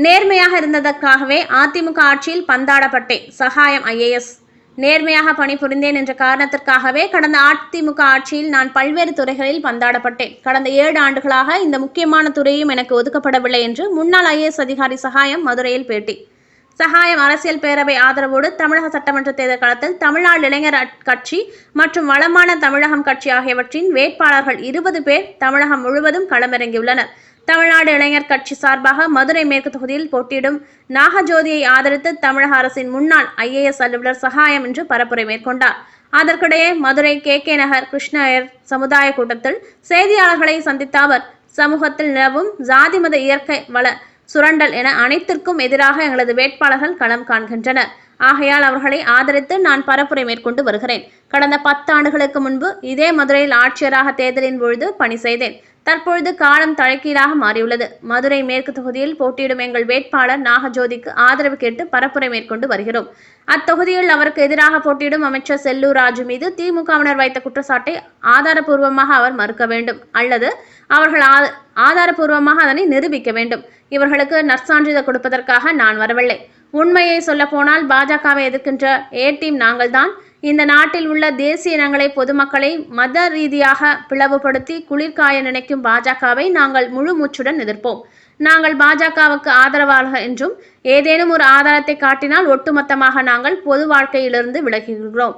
நேர்மையாக இருந்ததற்காகவே அதிமுக ஆட்சியில் பந்தாடப்பட்டேன். சகாயம் ஐஏஎஸ். நேர்மையாக பணிபுரிந்தேன் என்ற காரணத்திற்காகவே கடந்த அதிமுக ஆட்சியில் நான் பல்வேறு துறைகளில் பந்தாடப்பட்டேன். கடந்த ஏழு ஆண்டுகளாக இந்த முக்கியமான துறையும் எனக்கு ஒதுக்கப்படவில்லை என்று முன்னாள் ஐஏஎஸ் அதிகாரி சகாயம் மதுரையில் பேட்டி. சகாயம் அரசியல் பேரவை ஆதரவோடு தமிழக சட்டமன்ற தேர்தல் களத்தில் தமிழ்நாடு இளைஞர் அட்- கட்சி மற்றும் வளமான தமிழகம் கட்சி ஆகியவற்றின் வேட்பாளர்கள் இருபது பேர் தமிழகம் முழுவதும் களமிறங்கியுள்ளனர். தமிழ்நாடு இளைஞர் கட்சி சார்பாக மதுரை மேற்கு தொகுதியில் போட்டியிடும் நாகஜோதியை ஆதரித்து தமிழக அரசின் முன்னாள் ஐஏஎஸ் அலுவலர் சகாயம் என்று பரப்புரை மேற்கொண்டார். அதற்கிடையே மதுரை கே கே நகர் கிருஷ்ணயர் சமுதாய கூட்டத்தில் செய்தியாளர்களை சந்தித்த அவர் சமூகத்தில் நிலவும் ஜாதி மத இயற்கை வள சுரண்டல் என அனைத்திற்கும் எதிராக எங்களது வேட்பாளர்கள் களம் காண்கின்றனர். ஆகையால் அவர்களை ஆதரித்து நான் பரப்புரை மேற்கொண்டு வருகிறேன். கடந்த பத்து ஆண்டுகளுக்கு முன்பு இதே மதுரையில் ஆட்சியராக தேர்தலின் பொழுது பணி செய்தேன். தற்பொழுது காலம் தலைகீழாக மாறியுள்ளது. மதுரை மேற்கு தொகுதியில் போட்டியிடும் எங்கள் வேட்பாளர் நாகஜோதிக்கு ஆதரவு கேட்டு பரப்புரை மேற்கொண்டு வருகிறோம். அத்தொகுதியில் அவருக்கு எதிராக போட்டியிடும் அமைச்சர் செல்லூர் ராஜு மீது திமுகவினர் வைத்த குற்றச்சாட்டை ஆதாரபூர்வமாக அவர் மறுக்க வேண்டும். அல்லது அவர்கள் ஆ- ஆதாரபூர்வமாக அதனை நிரூபிக்க வேண்டும். இவர்களுக்கு நற்சான்றிதழ் கொடுப்பதற்காக நான் வரவில்லை. உண்மையை சொல்ல போனால் பாஜகவை எதிர்க்கின்ற ஏ டீம் நாங்கள்தான். இந்த நாட்டில் உள்ள தேசிய இனங்களை பொதுமக்களை மத ரீதியாக பிளவுபடுத்தி குளிர்காய நினைக்கும் பாஜகவை நாங்கள் முழு மூச்சுடன் எதிர்ப்போம். நாங்கள் பாஜகவுக்கு ஆதரவாளர்கள் என்றும் ஏதேனும் ஒரு ஆதாரத்தை காட்டினால் ஒட்டுமொத்தமாக நாங்கள் பொது வாழ்க்கையிலிருந்து விலகுகிறோம்.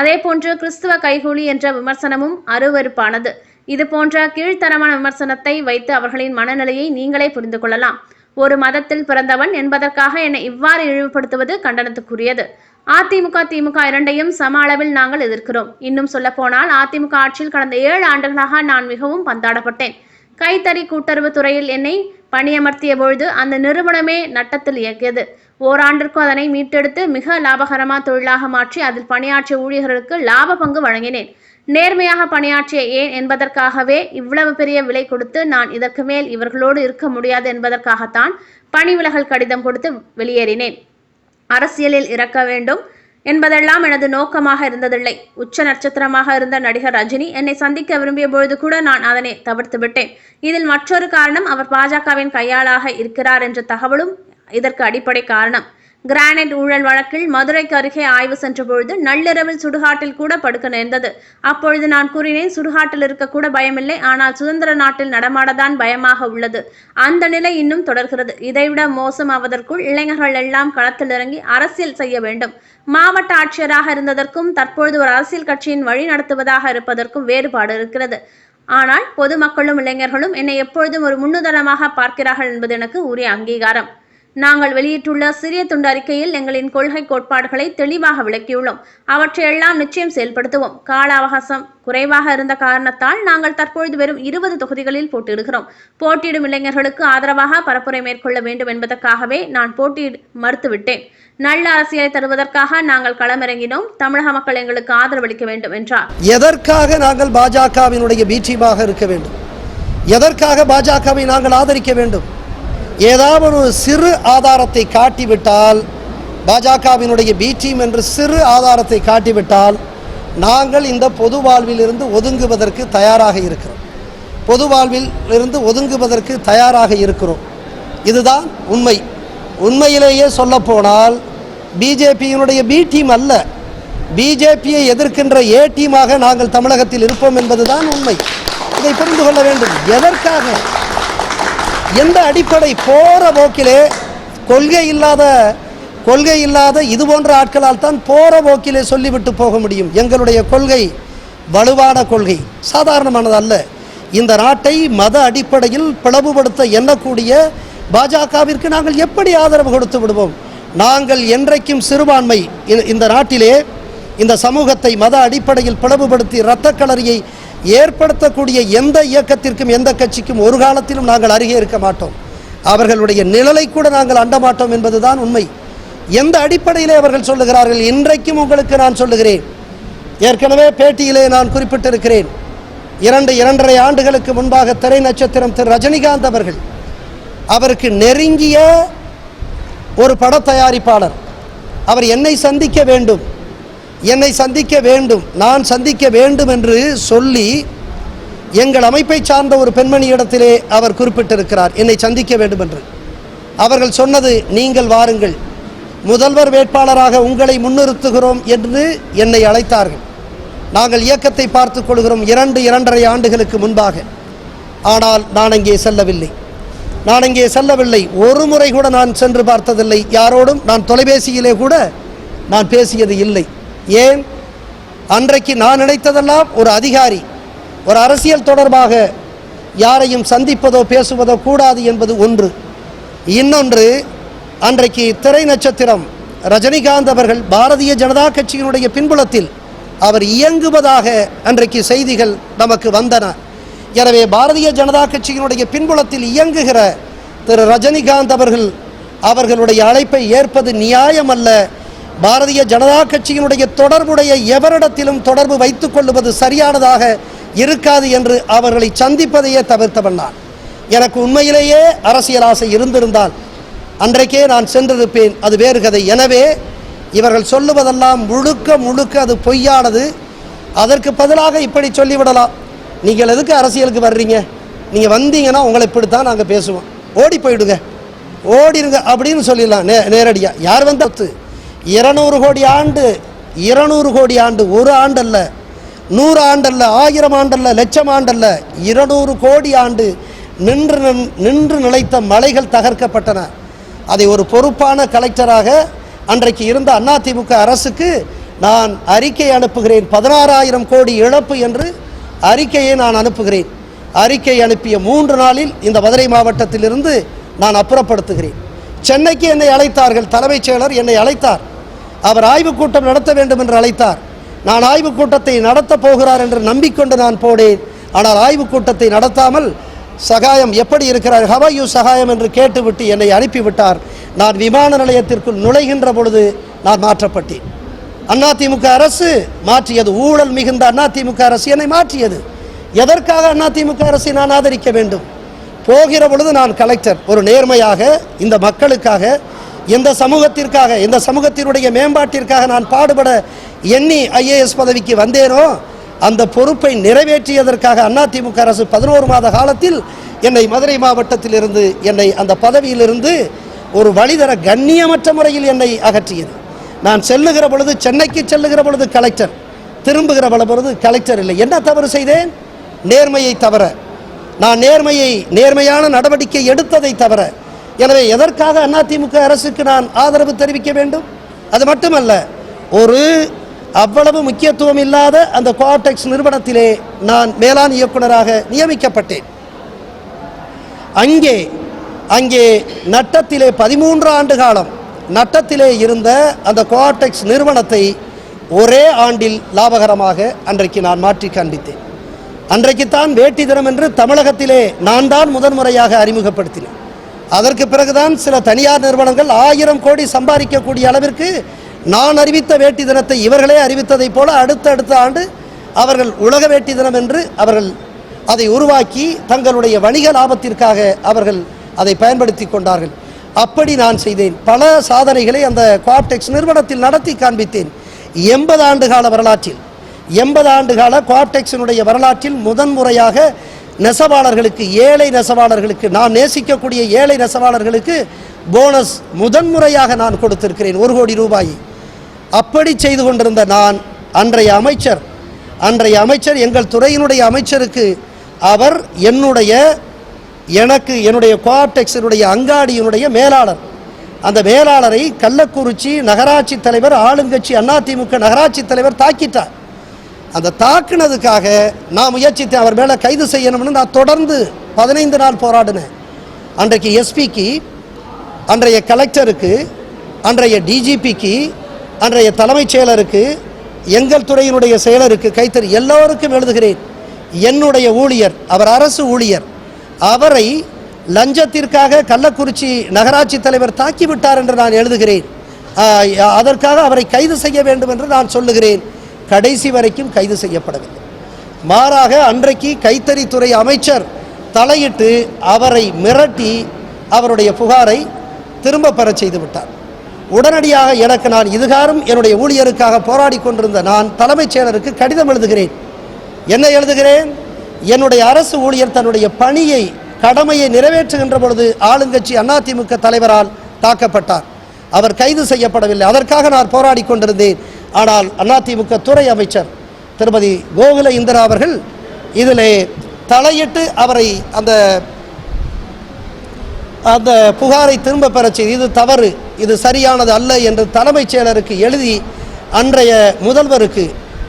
அதே போன்று கிறிஸ்துவ கைகூலி என்ற விமர்சனமும் அருவருப்பானது. இது போன்ற கீழ்த்தரமான விமர்சனத்தை வைத்து அவர்களின் மனநிலையை நீங்களே புரிந்து கொள்ளலாம். ஒரு மதத்தில் பிறந்தவன் என்பதற்காக என்னை இவ்வாறு இழிவுபடுத்துவது கண்டனத்துக்குரியது. அதிமுக திமுக இரண்டையும் சம அளவில் நாங்கள் எதிர்க்கிறோம். இன்னும் சொல்ல போனால் அதிமுக ஆட்சியில் கடந்த ஏழு ஆண்டுகளாக நான் மிகவும் பந்தாடப்பட்டேன். கைத்தறி கூட்டுறவு துறையில் என்னை பணியமர்த்திய பொழுது அந்த நிறுவனமே நட்டத்தில் இயக்கியது ஓராண்டிற்கும் அதனை மீட்டெடுத்து மிக லாபகரமான தொழிலாக மாற்றி அதில் பணியாற்றிய ஊழியர்களுக்கு லாப பங்கு வழங்கினேன். நேர்மையாக பணியாற்றிய ஏன் என்பதற்காகவே இவ்வளவு பெரிய விலை கொடுத்து நான் இதற்கு மேல் இவர்களோடு இருக்க முடியாது என்பதற்காகத்தான் பணி விலகல் கடிதம் கொடுத்து வெளியேறினேன். அரசியலில் இறக்க வேண்டும் என்பதெல்லாம் எனது நோக்கமாக இருந்ததில்லை. உச்ச நட்சத்திரமாக இருந்த நடிகர் ரஜினி என்னை சந்திக்க விரும்பிய பொழுது கூட நான் அதனை தவிர்த்து விட்டேன். இதில் மற்றொரு காரணம் அவர் பாஜகவின் கையாளாக இருக்கிறார் என்ற தகவலும் இதற்கு அடிப்படை காரணம். கிரானைட் ஊழல் வழக்கில் மதுரைக்கு அருகே ஆய்வு சென்ற பொழுது நள்ளிரவில் சுடுகாட்டில் கூட படுக்க நேர்ந்தது. அப்பொழுது நான் கூறினேன் சுடுகாட்டில் இருக்க கூட பயமில்லை. ஆனால் சுதந்திர நாட்டில் நடமாடதான் பயமாக உள்ளது. அந்த நிலை இன்னும் தொடர்கிறது. இதைவிட மோசமாவதற்குள் இளைஞர்கள் எல்லாம் களத்தில் இறங்கி அரசியல் செய்ய வேண்டும். மாவட்ட ஆட்சியராக இருந்ததற்கும் தற்பொழுது ஒரு அரசியல் கட்சியின் வழி நடத்துவதாக இருப்பதற்கும் வேறுபாடு இருக்கிறது. ஆனால் பொதுமக்களும் இளைஞர்களும் என்னை எப்பொழுதும் ஒரு முன்னுதாரணமாக பார்க்கிறார்கள் என்பது எனக்கு உரிய அங்கீகாரம். நாங்கள் வெளியிட்டுள்ள சிறிய துண்டு அறிக்கையில் எங்களின் கொள்கை கோட்பாடுகளை தெளிவாக விளக்கியுள்ளோம். அவற்றையெல்லாம் நிச்சயம் செயல்படுத்துவோம். கால அவகாசம் குறைவாக இருந்த காரணத்தால் நாங்கள் தற்பொழுது வெறும் இருபது தொகுதிகளில் போட்டியிடுகிறோம். போட்டியிடும் இளைஞர்களுக்கு ஆதரவாக பரப்புரை மேற்கொள்ள வேண்டும் என்பதற்காகவே நான் போட்டியிட மறுத்துவிட்டேன். நல்ல அரசியலை தருவதற்காக நாங்கள் களமிறங்கினோம். தமிழக மக்கள் எங்களுக்கு ஆதரவளிக்க வேண்டும் என்றார். எதற்காக நாங்கள் பாஜகவினுடைய பீச்சியமாக இருக்க வேண்டும்? எதற்காக பாஜகவை நாங்கள் ஆதரிக்க வேண்டும்? ஏதாவது ஒரு சிறு ஆதாரத்தை காட்டிவிட்டால் பாஜகவினுடைய பி டீம் என்று சிறு ஆதாரத்தை காட்டிவிட்டால் நாங்கள் இந்த பொது வாழ்விலிருந்து ஒதுங்குவதற்கு தயாராக இருக்கிறோம். பொது வாழ்வில் இருந்து ஒதுங்குவதற்கு தயாராக இருக்கிறோம். இதுதான் உண்மை. உண்மையிலேயே சொல்லப்போனால் பிஜேபியினுடைய பி டீம் அல்ல. பிஜேபியை எதிர்க்கின்ற ஏ டீமாக நாங்கள் தமிழகத்தில் இருப்போம் என்பதுதான் உண்மை. இதை புரிந்து கொள்ள வேண்டும். எதற்காக? எந்த அடிப்படை போற போக்கிலே கொள்கை இல்லாத கொள்கை இல்லாத இது போன்ற ஆட்களால் தான் போகிற போக்கிலே சொல்லிவிட்டு போக முடியும். எங்களுடைய கொள்கை வலுவான கொள்கை. சாதாரணமானது அல்ல. இந்த நாட்டை மத அடிப்படையில் பிளவுபடுத்த எண்ணக்கூடிய பாஜகவிற்கு நாங்கள் எப்படி ஆதரவு கொடுத்து விடுவோம்? நாங்கள் என்றைக்கும் சிறுபான்மை இந்த- இந்த நாட்டிலே இந்த சமூகத்தை மத அடிப்படையில் பிளவுபடுத்தி இரத்த களரியை ஏற்படுத்தக்கூடிய எந்த இயக்கத்திற்கும் எந்த கட்சிக்கும் ஒரு காலத்திலும் நாங்கள் அருகே இருக்க மாட்டோம். அவர்களுடைய நிழலை கூட நாங்கள் அண்டமாட்டோம் என்பதுதான் உண்மை. எந்த அடிப்படையிலே அவர்கள் சொல்லுகிறார்கள் இன்றைக்கும் உங்களுக்கு நான் சொல்லுகிறேன். ஏற்கனவே பேட்டியிலே நான் குறிப்பிட்டிருக்கிறேன். இரண்டு இரண்டரை ஆண்டுகளுக்கு முன்பாக திரை நட்சத்திரம் திரு ரஜினிகாந்த் அவர்கள் அவருக்கு நெருங்கிய ஒரு பட தயாரிப்பாளர். அவர் என்னை சந்திக்க வேண்டும். என்னை சந்திக்க வேண்டும் நான் சந்திக்க வேண்டும் என்று சொல்லி எங்கள் அமைப்பை சார்ந்த ஒரு பெண்மணி இடத்திலே அவர் குறிப்பிட்டிருக்கிறார் என்னை சந்திக்க வேண்டும் என்று. அவர்கள் சொன்னது நீங்கள் வாருங்கள் முதல்வர் வேட்பாளராக உங்களை முன்னிறுத்துகிறோம் என்று என்னை அழைத்தார்கள். நாங்கள் இயக்கத்தை பார்த்துக் கொள்கிறோம் இரண்டு இரண்டரை ஆண்டுகளுக்கு முன்பாக. ஆனால் நான் அங்கே செல்லவில்லை. நான் அங்கே செல்லவில்லை. ஒரு முறை கூட நான் சென்று பார்த்ததில்லை. யாரோடும் நான் தொலைபேசியிலே கூட நான் பேசியது இல்லை. ஏன்? அன்றைக்கு நான் நினைத்ததெல்லாம் ஒரு அதிகாரி ஒரு அரசியல் தொடர்பாக யாரையும் சந்திப்பதோ பேசுவதோ கூடாது என்பது ஒன்று. இன்னொன்று அன்றைக்கு திரை நட்சத்திரம் ரஜினிகாந்த் அவர்கள் பாரதிய ஜனதா கட்சியினுடைய பின்புலத்தில் அவர் இயங்குவதாக அன்றைக்கு செய்திகள் நமக்கு வந்தன. எனவே பாரதிய ஜனதா கட்சியினுடைய பின்புலத்தில் இயங்குகிற திரு ரஜினிகாந்த் அவர்கள் அவர்களுடைய அழைப்பை ஏற்பது நியாயமல்ல பாரதிய ஜனதா கட்சியினுடைய தொடர்புடைய எவரிடத்திலும் தொடர்பு வைத்துக் கொள்வது சரியானதாக இருக்காது என்று அவர்களை சந்திப்பதையே தவிர்த்தவன் நான் எனக்கு உண்மையிலேயே அரசியல் ஆசை இருந்திருந்தால் அன்றைக்கே நான் சென்றிருப்பேன் அது வேறு கதை. எனவே இவர்கள் சொல்லுவதெல்லாம் முழுக்க முழுக்க அது பொய்யானது. அதற்கு பதிலாக இப்படி சொல்லிவிடலாம். நீங்கள் எதுக்கு அரசியலுக்கு வர்றீங்க? நீங்கள் வந்தீங்கன்னா உங்களை இப்படித்தான் நாங்கள் பேசுவோம். ஓடி போயிடுங்க. ஓடிருங்க அப்படின்னு சொல்லிடலாம். நே நேரடியாக யார் வந்த இருநூறு கோடி ஆண்டு இருநூறு கோடி ஆண்டு ஒரு ஆண்டல்ல நூறு ஆண்டல்ல ஆயிரம் ஆண்டல்ல லட்சம் ஆண்டல்ல இருநூறு கோடி ஆண்டு நின்று நின்- நின்று நிலைத்த மலைகள் தகர்க்கப்பட்டன. அதை ஒரு பொறுப்பான கலெக்டராக அன்றைக்கு இருந்த அதிமுக அரசுக்கு நான் அறிக்கை அனுப்புகிறேன். பதினாறாயிரம் கோடி இழப்பு என்று அறிக்கையை நான் அனுப்புகிறேன். அறிக்கை அனுப்பிய மூன்று நாளில் இந்த மதுரை மாவட்டத்திலிருந்து நான் அப்புறப்படுத்துகிறேன். சென்னைக்கு என்னை அழைத்தார்கள் தலைமைச் செயலர் என்னை அழைத்தார். அவர் ஆய்வுக் கூட்டம் நடத்த வேண்டும் என்று அழைத்தார். நான் ஆய்வுக் கூட்டத்தை நடத்தப் போகிறார் என்று நம்பிக்கொண்டு நான் போனேன். ஆனால் ஆய்வுக் கூட்டத்தை நடத்தாமல் சகாயம் எப்படி இருக்கிறார்? ஹவாயு சகாயம் என்று கேட்டுவிட்டு என்னை அனுப்பிவிட்டார். நான் விமான நிலையத்திற்குள் நுழைகின்ற பொழுது நான் மாற்றப்பட்டேன். அதிமுக அரசு மாற்றியது. ஊழல் மிகுந்த அதிமுக அரசு என்னை மாற்றியது. எதற்காக அதிமுக அரசை நான் ஆதரிக்க வேண்டும்? போகிற பொழுது நான் கலெக்டர் ஒரு நேர்மையாக இந்த மக்களுக்காக இந்த சமூகத்திற்காக இந்த சமூகத்தினுடைய மேம்பாட்டிற்காக நான் பாடுபட எண்ணி ஐஏஎஸ் பதவிக்கு வந்தேனோ அந்த பொறுப்பை நிறைவேற்றியதற்காக அதிமுக அரசு பதினோரு மாத காலத்தில் என்னை மதுரை மாவட்டத்திலிருந்து என்னை அந்த பதவியிலிருந்து ஒரு வழிதர கண்ணியமற்ற முறையில் என்னை அகற்றியது. நான் செல்லுகிற பொழுது சென்னைக்கு செல்லுகிற பொழுது கலெக்டர் திரும்புகிற பொழுது கலெக்டர் இல்லை. என்ன தவறு செய்தேன்? நேர்மையை தவிர நான் நேர்மையை நேர்மையான நடவடிக்கை எடுத்ததை தவிர எனவே எதற்காக அதிமுக அரசுக்கு நான் ஆதரவு தெரிவிக்க வேண்டும்? அது மட்டுமல்ல ஒரு அவ்வளவு முக்கியத்துவம் இல்லாத அந்த கோஆப்டெக்ஸ் நிறுவனத்திலே நான் மேலாண் இயக்குனராக நியமிக்கப்பட்டேன். அங்கே அங்கே நட்டத்திலே பதிமூன்று ஆண்டு காலம் நட்டத்திலே இருந்த அந்த கோஆப்டெக்ஸ் நிறுவனத்தை ஒரே ஆண்டில் லாபகரமாக அன்றைக்கு நான் மாற்றி காண்பித்தேன். அன்றைக்குத்தான் வேட்டி தினம் என்று தமிழகத்திலே நான் தான் முதன்முறையாக அறிமுகப்படுத்தினேன். அதற்கு பிறகுதான் சில தனியார் நிறுவனங்கள் ஆயிரம் கோடி சம்பாதிக்கக்கூடிய அளவிற்கு நான் அறிவித்த வேட்டி தினத்தை இவர்களே அறிவித்ததைப் போல அடுத்த அடுத்த ஆண்டு அவர்கள் உலக வேட்டி தினம் என்று அவர்கள் அதை உருவாக்கி தங்களுடைய வணிக லாபத்திற்காக அவர்கள் அதை பயன்படுத்தி கொண்டார்கள். அப்படி நான் செய்தேன். பல சாதனைகளை அந்த குவாப்டெக்ஸ் நிறுவனத்தில் நடத்தி காண்பித்தேன். எண்பது ஆண்டு கால வரலாற்றில். எண்பது ஆண்டு கால குவாப்டெக்ஸினுடைய வரலாற்றில் முதன்முறையாக நெசவாளர்களுக்கு ஏழை நெசவாளர்களுக்கு நான் நேசிக்கக்கூடிய ஏழை நெசவாளர்களுக்கு போனஸ் முதன்முறையாக நான் கொடுத்திருக்கிறேன் ஒரு கோடி ரூபாய். அப்படி செய்து கொண்டிருந்த நான் அன்றைய அமைச்சர் அன்றைய அமைச்சர் எங்கள் துறையினுடைய அமைச்சருக்கு அவர் என்னுடைய எனக்கு என்னுடைய கோஆப்டெக்ஸினுடைய அங்காடியினுடைய மேலாளர். அந்த மேலாளரை கள்ளக்குறிச்சி நகராட்சி தலைவர் ஆளுங்கட்சி அதிமுக நகராட்சி தலைவர் தாக்கிட்டார். அந்த தாக்குனதுக்காக நான் முயற்சித்தேன். அவர் மேலே கைது செய்யணும்னு நான் தொடர்ந்து பதினைந்து நாள் போராடினேன். அன்றைக்கு எஸ்பிக்கு அன்றைய கலெக்டருக்கு அன்றைய டிஜிபிக்கு அன்றைய தலைமைச் செயலருக்கு எங்கள் துறையினுடைய செயலருக்கு கைத்தறி எல்லோருக்கும் எழுதுகிறேன். என்னுடைய ஊழியர் அவர் அரசு ஊழியர் அவரை லஞ்சத்திற்காக கள்ளக்குறிச்சி நகராட்சி தலைவர் தாக்கிவிட்டார் என்று நான் எழுதுகிறேன். அதற்காக அவரை கைது செய்ய வேண்டும் என்று நான் சொல்லுகிறேன். கடைசி வரைக்கும் கைது செய்யப்படவில்லை. மாறாக அன்றைக்கு கைத்தறித்துறை அமைச்சர் தலையிட்டு அவரை மிரட்டி அவருடைய புகாரை திரும்ப பெறச் செய்து விட்டார் உடனடியாக எனக்கு நான் இதுகாரும் என்னுடைய ஊழியருக்காக போராடி கொண்டிருந்த நான் தலைமைச் செயலருக்கு கடிதம் எழுதுகிறேன். என்ன எழுதுகிறேன்? என்னுடைய அரசு ஊழியர் தன்னுடைய பணியை கடமையை நிறைவேற்றுகின்ற பொழுது ஆளுங்கட்சி அதிமுக தலைவரால் தாக்கப்பட்டார். அவர் கைது செய்யப்படவில்லை. அதற்காக நான் போராடி கொண்டிருந்தேன். ஆனால் அதிமுக துறை அமைச்சர் திருமதி கோகுல இந்திரா அவர்கள் இதிலே தலையிட்டு அவரை அந்த அந்த புகாரை திரும்ப பெறச் செய்து இது தவறு இது சரியானது அல்ல என்று தலைமைச் செயலருக்கு எழுதி அன்றைய முதல்வருக்கு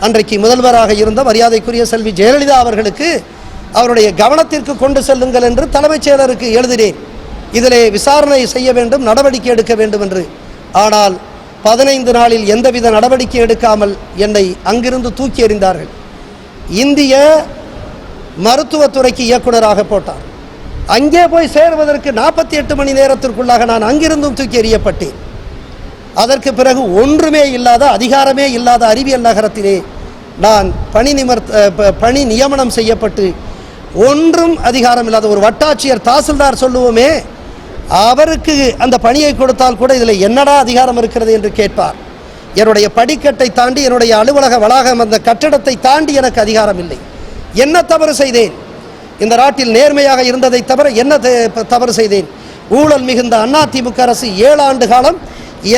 அன்றைக்கு முதல்வராக இருந்த மரியாதைக்குரிய செல்வி ஜெயலலிதா அவர்களுக்கு அவருடைய கவனத்திற்கு கொண்டு செல்லுங்கள் என்று தலைமைச் செயலருக்கு எழுதினேன். இதிலே விசாரணை செய்ய வேண்டும் நடவடிக்கை எடுக்க வேண்டும் என்று. ஆனால் பதினைந்து நாளில் எந்தவித நடவடிக்கை எடுக்காமல் என்னை அங்கிருந்து தூக்கி எறிந்தார்கள். இந்திய மருத்துவத்துறைக்கு இயக்குநராக போட்டார். அங்கே போய் சேருவதற்கு நாற்பத்தி எட்டு மணி நேரத்திற்குள்ளாக நான் அங்கிருந்தும் தூக்கி எறியப்பட்டேன். அதற்கு பிறகு ஒன்றுமே இல்லாத அதிகாரமே இல்லாத அறிவியல் நகரத்திலே நான் பணி நிமர்த்த பணி நியமனம் செய்யப்பட்டு ஒன்றும் அதிகாரம் இல்லாத ஒரு வட்டாட்சியர் தாசில்தார் சொல்லுவோமே அவருக்கு அந்த பணியை கொடுத்தால் கூட இதில் என்னடா அதிகாரம் இருக்கிறது என்று கேட்பார். என்னுடைய படிக்கட்டை தாண்டி என்னுடைய அலுவலக வளாகம் அந்த கட்டடத்தை தாண்டி எனக்கு அதிகாரம் இல்லை. என்ன தவறு செய்தேன்? இந்த நாட்டில் நேர்மையாக இருந்ததை தவிர என்ன தவறு செய்தேன்? ஊழல் மிகுந்த அதிமுக அரசு ஏழு ஆண்டு காலம்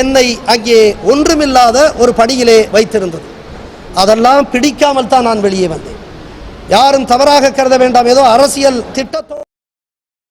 என்னை அங்கே ஒன்றுமில்லாத ஒரு பணியிலே வைத்திருந்தது. அதெல்லாம் பிடிக்காமல் தான் நான் வெளியே வந்தேன். யாரும் தவறாக கருத வேண்டாம். ஏதோ அரசியல் திட்டத்தோடு